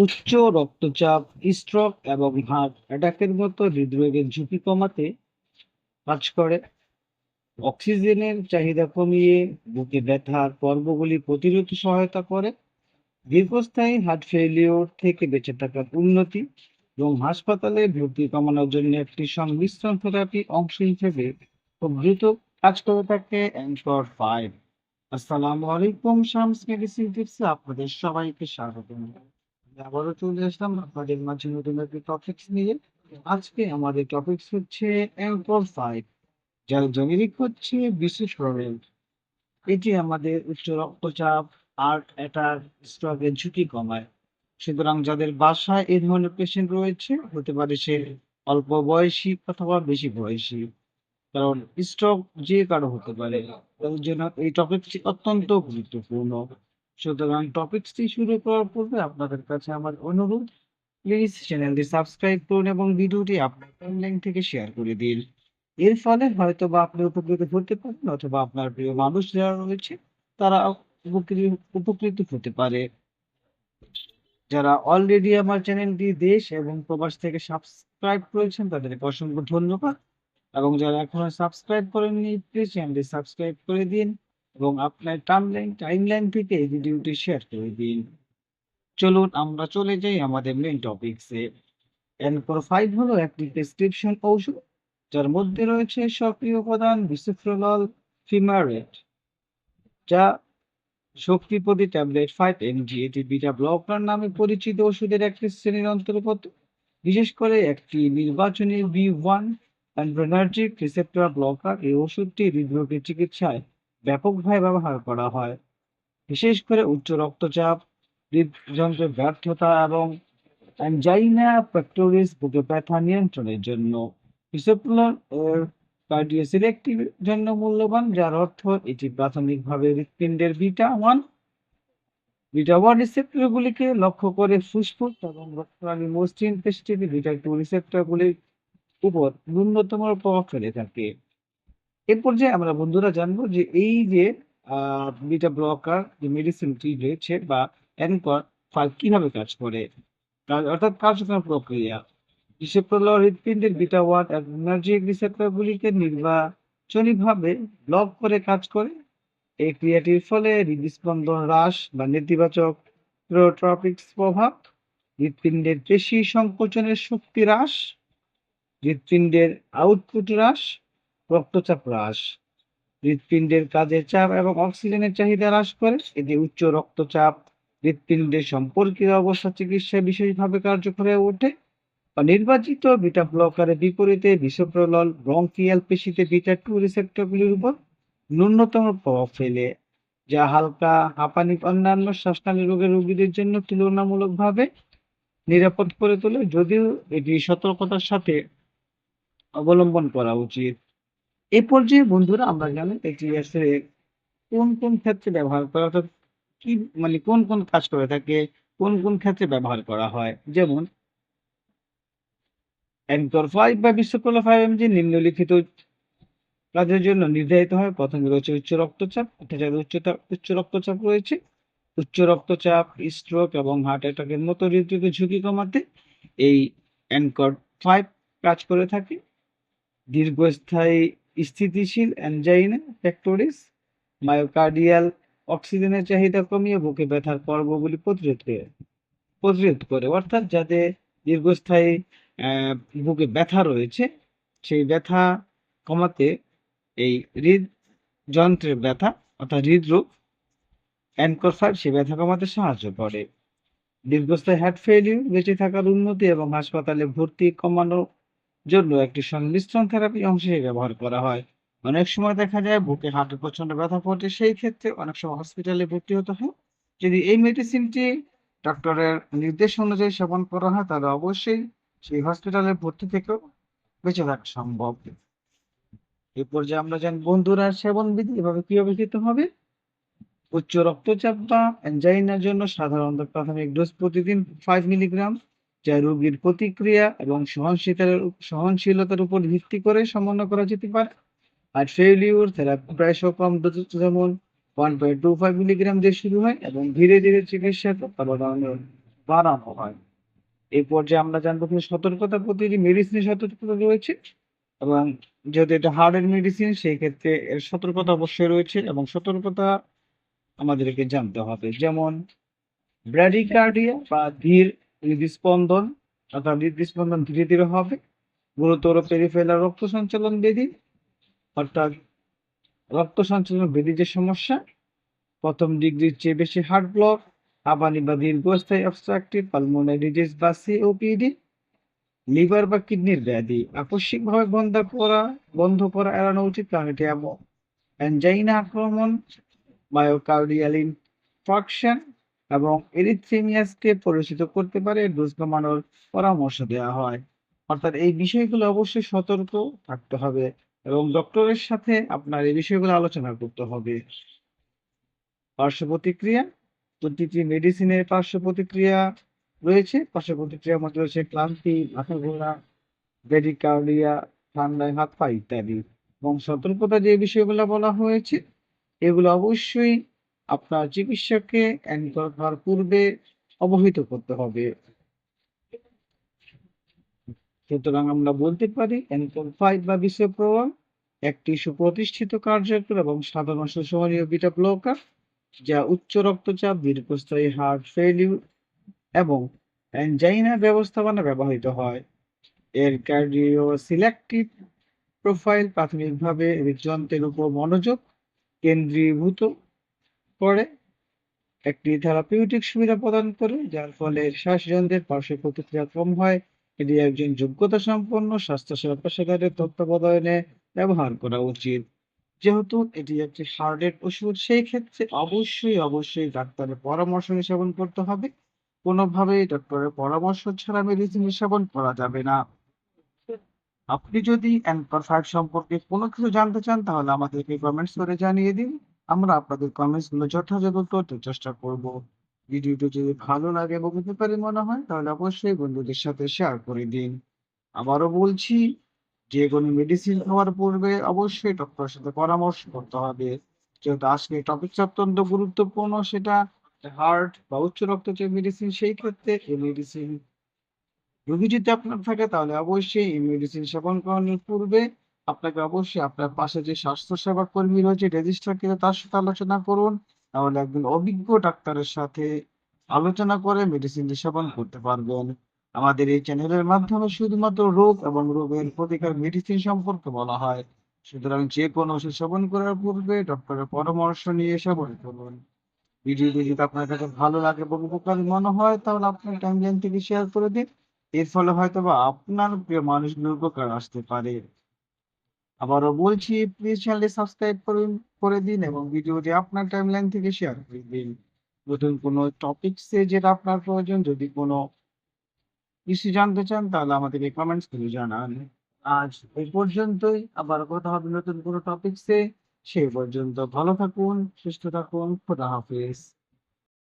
উচ্চ রক্তচাপ, স্ট্রোক এবং হার্ট অ্যাটাকের মতো হৃদরোগের ঝুঁকি কমাতে কাজ করে। অক্সিজেনের চাহিদা কমিয়ে বুকে ব্যথার পর্বগুলি প্রতিরোধে সহায়তা করে। দীর্ঘস্থায়ী হার্ট ফেলিওর থেকে বেঁচে থাকার উন্নতি এবং হাসপাতালে ভর্তি কমানোর জন্য একটি সংমিশ্রণ থেরাপি অংশ হিসেবে খুব দ্রুত কাজ করে থাকে অ্যাঙ্কর ফাইভ আসসালামু আলাইকুম শামস মেডিসিন টিপসে আপনাদের সবাইকে স্বাগতম আবারও চলে আসলাম আপনাদের মাঝে নতুন একটি টপিকস নিয়ে। আজকে আমাদের টপিকস হচ্ছে ফাইভ যার জেনেরিক হচ্ছে বিশেষ প্রবলেম এটি আমাদের উচ্চ রক্তচাপ হার্ট অ্যাটাক স্ট্রোকের ঝুঁকি কমায়। সুতরাং যাদের বাসায় এই ধরনের পেশেন্ট রয়েছে, হতে পারে সে অল্প বয়সী অথবা বেশি বয়সী। কারণ স্ট্রোক যে কারও হতে পারে তার জন্য এই টপিকটি অত্যন্ত গুরুত্বপূর্ণ। সুতরাং টপিকসটি শুরু করার পূর্বে আপনাদের কাছে আমার অনুরোধ প্লিজ চ্যানেলটি সাবস্ক্রাইব করুন এবং ভিডিওটি আপনার টাইমলাইন থেকে শেয়ার করে দিন। এর ফলে হয়তো বা আপনি উপকৃত হতে পারেন অথবা আপনার প্রিয় মানুষ যারা রয়েছে, তারা উপকৃত উপকৃত হতে পারে। যারা অলরেডি আমার চ্যানেলটি দেশ এবং প্রবাস থেকে সাবস্ক্রাইব করেছেন, তাদেরকে অসংখ্য ধন্যবাদ। এবং যারা এখনও সাবস্ক্রাইব করেননি প্লিজ চ্যানেলটি সাবস্ক্রাইব করে দিন। এবং আপনার টাইমলাইন টাইমলাইন থেকে এই ভিডিওটি শেয়ার করে দিন। চলুন, আমরা চলে যাই আমাদের মেইন টপিকসে এনকোর ফাইভ হলো একটি প্রেসক্রিপশন ঔষধ, যার মধ্যে রয়েছে সক্রিয় উপাদান বিসোফ্রোলল ফিমারেট, যা শক্তিপতি ট্যাবলেট ফাইভ এমজি এটি বিটা ব্লকার নামে পরিচিত ওষুধের একটি শ্রেণির অন্তর্গত। বিশেষ করে একটি নির্বাচনী B one adrenergic receptor blocker এই ওষুধটি হৃদরোগের চিকিৎসায় ব্যাপকভাবে ব্যবহার করা হয়। বিশেষ করে উচ্চ রক্তচাপ হৃদযন্ত্রের ব্যর্থতা এবং অ্যাঞ্জাইনা পেক্টোরিস বুকে ব্যথা নিয়ন্ত্রণের জন্য। এর কার্ডিওসিলেক্টিভ জন্য মূল্যবান, যার অর্থ এটি প্রাথমিকভাবে হৃৎপিণ্ডের বিটা ওয়ান বিটা ওয়ান রিসেপ্টরগুলিকে লক্ষ্য করে ফুসফুস এবং রক্তরানী মসৃণ পেশিটি বিটা টু রিসেপ্টরগুলির উপর ন্যূনতম প্রভাব ফেলে থাকে। এ পর্যায়ে আমরা বন্ধুরা জানব যে এই যে বিটা ব্লকার যে মেডিসিনটি রয়েছে বা অ্যানকর ফাইভ কীভাবে কাজ করে? অর্থাৎ কার্যক্রম প্রক্রিয়া। রিসেপ্টর হৃৎপিণ্ডের বিটা ওয়ান এনার্জিক রিসেপ্টরগুলিকে নির্বাচনীভাবে ব্লক করে কাজ করে। এই ক্রিয়াটির ফলে হৃদস্পন্দন হ্রাস বা নেতিবাচক প্রোট্রপিক্স প্রভাব হৃৎপিণ্ডের পেশি সংকোচনের শক্তি হ্রাস হৃৎপিণ্ডের আউটপুট হ্রাস রক্তচাপ হ্রাস। হৃৎপিণ্ডের কাজের চাপ এবং অক্সিজেনের চাহিদা হ্রাস করে। এতে উচ্চ রক্তচাপ, হৃৎপিণ্ডের সম্পর্কিত অবস্থা চিকিৎসায় বিশেষভাবে কার্যকর হয়ে ওঠে। নির্বাচিত বিটা ব্লকারের বিপরীতে বিসোপ্রলল ব্রঙ্কিয়াল পেশিতে বিটা টু রিসেপ্টরগুলির উপর ন্যূনতম প্রভাব ফেলে, যা হালকা হাঁপানি অন্যান্য শ্বাসনালী রোগের রোগীদের জন্য তুলনামূলকভাবে নিরাপদ করে তোলে। যদিও এটি সতর্কতার সাথে অবলম্বন করা উচিত। এ পর্যায়ে বন্ধুরা আমরা জানি এটি আসলে কোন কোন ক্ষেত্রে ব্যবহার করা অর্থাৎ কি মানে কোন কোন কাজ করে থাকে, কোন কোন ক্ষেত্রে ব্যবহার করা হয়? যেমন অ্যাঙ্কর ফাইভ বা বিশ্বপ্রল ফাইভ এমজি নিম্নলিখিত কাজের জন্য নির্ধারিত হয়। প্রথমে রয়েছে উচ্চ রক্তচাপ যাদের উচ্চতা উচ্চ রক্তচাপ রয়েছে। উচ্চ রক্তচাপ স্ট্রোক এবং হার্ট অ্যাটাকের মতো হৃদরোগের ঝুঁকি কমাতে এই অ্যাঙ্কর ফাইভ কাজ করে থাকে। দীর্ঘস্থায়ী স্থিতিশীল অ্যানজাইনা ফ্যাক্টরিস, মায়োকার্ডিয়াল অক্সিজেনের চাহিদা কমিয়ে বুকে ব্যথার পর্বগুলি প্রতিরোধ করে প্রতিরোধ করে। অর্থাৎ যাদের দীর্ঘস্থায়ী বুকে ব্যথা রয়েছে, সেই ব্যথা কমাতে এই হৃদ যন্ত্রের ব্যথা অর্থাৎ হৃদরোগ অ্যানকর ফাইভ সেই ব্যথা কমাতে সাহায্য করে। দীর্ঘস্থায়ী হার্ট ফেলিউর বেঁচে থাকার উন্নতি এবং হাসপাতালে ভর্তি কমানোর জন্য একটি সংমিশ্রণ থেরাপি অংশ ব্যবহার করা হয়। অনেক সময় দেখা যায় বুকে হার্টে প্রচণ্ড ব্যথা পড়ছে সেই ক্ষেত্রে অনেক সময় হসপিটালে ভর্তি হতে হয়। যদি এই মেডিসিনটি ডক্টরের নির্দেশ অনুযায়ী সেবন করা হয়, তাহলে অবশ্যই সেই হসপিটালে ভর্তি থেকেও বেঁচে থাকা সম্ভব। এই পর্যায়ে আমরা জানি বন্ধুরা, সেবন বিধি এভাবে কীভাবে খেতে হবে? উচ্চ রক্তচাপ বা অ্যানজাইনার জন্য সাধারণত প্রাথমিক ডোজ প্রতিদিন ফাইভ মিলিগ্রাম যা রোগীর প্রতিক্রিয়া এবং সহনশীলতার সহনশীলতার উপর ভিত্তি করে সমন্বয় করা যেতে পারে আর ফেলিউর থেরাপি প্রায়শ কম ডোজ, যেমন one point two five milligram দিয়ে শুরু হয় এবং ধীরে ধীরে চিকিৎসা তত্ত্বাবধানে বাড়ানো হয়। এই পর্যায়ে আমরা জানব সতর্কতা প্রতিটি মেডিসিনের সতর্কতা রয়েছে এবং যেহেতু এটা হার্টের মেডিসিন সেই ক্ষেত্রে এর সতর্কতা অবশ্যই রয়েছে এবং সতর্কতা আমাদেরকে জানতে হবে। যেমন ব্র্যাডিকার্ডিয়া বা ধীর হৃদস্পন্দন অর্থাৎ হৃদস্পন্দন ধীরে, ধীরে হবে। গুরুতর পেরিফেরাল রক্ত সঞ্চালন ব্যাধি অর্থাৎ রক্ত সঞ্চালন ব্যাধির যে সমস্যা, প্রথম ডিগ্রির চেয়ে বেশি হার্ট ব্লক, হাঁপানি বা দীর্ঘস্থায়ী অবস্ট্রাকটিভ পালমোনারি ডিজিজ বা সিওপিডি, লিভার বা কিডনির ব্যাধি আকস্মিকভাবে বন্ধ করা বন্ধ করা এড়ানো উচিত কারণ এটি এমন অ্যানজাইনা আক্রমণ, মায়োকার্ডিয়াল ইনফার্কশন এবং এরিথ্মিয়াসকে পরিচিত করতে পারে ডোজ কমানোর পরামর্শ দেওয়া হয়। অর্থাৎ এই বিষয়গুলো অবশ্যই সতর্ক থাকতে হবে এবং ডক্টরের সাথে আপনার এই বিষয়গুলো আলোচনা করতে হবে। পার্শ্ব প্রতিক্রিয়া প্রতিটি মেডিসিনের পার্শ্ব প্রতিক্রিয়া রয়েছে। পার্শ্ব প্রতিক্রিয়ার মধ্যে রয়েছে ক্লান্তি, মাথা ঘোরা, ব্র্যাডিকার্ডিয়া, ঠান্ডায় হাত পা ইত্যাদি এবং সতর্কতা যে বিষয়গুলো বলা হয়েছে এগুলো অবশ্যই আপনার চিকিৎসককে হওয়ার পূর্বে অবহিত করতে হবে। সুতরাং আমরা বলতে পারি এনকর 5 বা একটি সুপ্রতিষ্ঠিত কার্যকর এবং সাধারণ সুসহনীয় বিটা ব্লকার যা উচ্চ রক্তচাপ, দীর্ঘস্থায়ী হার্ট ফেলিউ এবং অ্যানজাইনা ব্যবস্থাপনা ব্যবহৃত হয়। এর কার্ডিও সিলেক্টিভ প্রোফাইল প্রাথমিকভাবে হৃদযন্ত্রের উপর মনোযোগ কেন্দ্রীভূত করে একটি থেরাপিউটিক সুবিধা প্রদান করে যার ফলে শ্বাসযন্ত্রের পার্শ্ব প্রতিক্রিয়া কম হয়। এটি একজন যোগ্যতা সম্পন্ন স্বাস্থ্যসেবা পেশাদারের তত্ত্বাবধানে ব্যবহার করা উচিত। যেহেতু এটি একটি হার্টের ওষুধ সেই ক্ষেত্রে অবশ্যই, অবশ্যই ডাক্তারের পরামর্শ সেবন করতে হবে। কোনোভাবেই ডক্টরের পরামর্শ ছাড়া মেডিসিন সেবন করা যাবে না। আপনি যদি 5 সম্পর্কে কোনো কিছু জানতে চান তাহলে আমাদেরকে কমেন্টস করে জানিয়ে দিন। আমরা আপনাদের কমেন্টসগুলো যথাযথ দেওয়ার চেষ্টা করব। ভিডিওটি যদি ভালো লাগে এবং উপকারী মনে হয়, তাহলে অবশ্যই বন্ধুদের সাথে শেয়ার করে দিন। আবারও বলছি, যে কোনো মেডিসিন খাওয়ার পূর্বে অবশ্যই ডক্টরের সাথে পরামর্শ করতে হবে। যেহেতু আজকের টপিকটা অত্যন্ত গুরুত্বপূর্ণ, সেটা হার্ট বা উচ্চ রক্তচাপ মেডিসিন সেই ক্ষেত্রে এই মেডিসিন রোগী যদি আপনার থাকে, তাহলে অবশ্যই এই মেডিসিন সেবন করানোর পূর্বে আপনাকে অবশ্যই আপনার পাশে যে স্বাস্থ্যসেবা কর্মী রয়েছে রেজিস্ট্রারকৃত তার সাথে আলোচনা করুন। তাহলে একজন অভিজ্ঞ ডাক্তারের সাথে আলোচনা করে মেডিসিন সেবন করতে পারবেন। আমাদের এই চ্যানেলের মাধ্যমে শুধুমাত্র রোগ এবং রোগের প্রতিকার মেডিসিন সম্পর্কে বলা হয়। সুতরাং যে কোনো ওষুধ সেবন করার পূর্বে ডক্টরের পরামর্শ নিয়ে সেবন করুন। ভিডিওটি যদি আপনার কাছে ভালো লাগে এবং উপকারী মনে হয়, তাহলে আপনার টাইম টাইমলাইন থেকে শেয়ার করে দিন। এর ফলে হয়তোবা আপনার প্রিয় মানুষগুলোর উপকার আসতে পারে। আবারও বলছি প্লিজ চ্যানেলটি সাবস্ক্রাইব করুন করে দিন এবং ভিডিওটি আপনার টাইমলাইন থেকে শেয়ার করে দিন। নতুন কোনো টপিকসে যেটা আপনার প্রয়োজন যদি কোনো কিছু জানতে চান তাহলে আমাদেরকে কমেন্টস করে জানান। আজ এই পর্যন্তই। আবার কথা হবে নতুন কোনো টপিকসে। সেই পর্যন্ত ভালো থাকুন, সুস্থ থাকুন। খোদা হাফেজ।